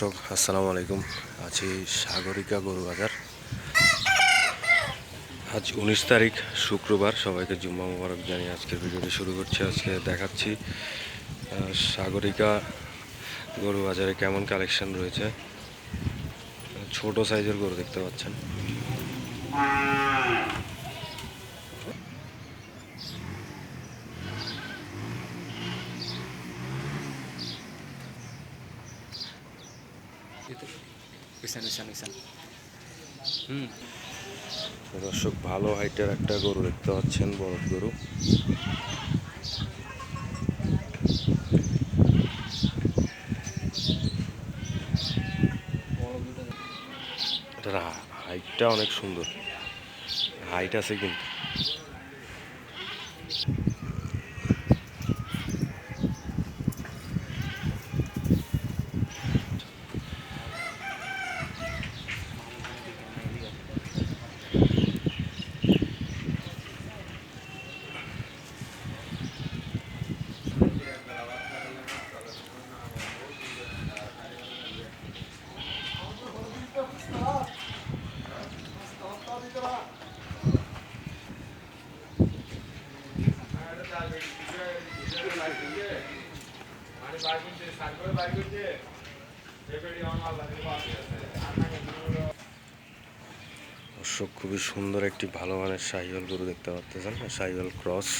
দর্শক, আসসালামু আলাইকুম। আছি সাগরিকা গরু বাজার আজ উনিশ তারিখ, শুক্রবার। সবাইকে জুম্মা মুবারক জানিয়ে আজকের ভিডিওটি শুরু করছি। আজকে দেখাচ্ছি সাগরিকা গরু বাজারে কেমন কালেকশন রয়েছে। ছোট সাইজের গরু দেখতে পাচ্ছেন। হুম। দর্শক, ভালো হাইটের একটা গরু দেখতে পাচ্ছেন বড় গরু। হাইটটা অনেক সুন্দর। হাইট আছে কিন্তু। দর্শক খুবই সুন্দর একটি ভালো মানের সাইহল গরু দেখতে পাচ্ছেন সাইহল ক্রস।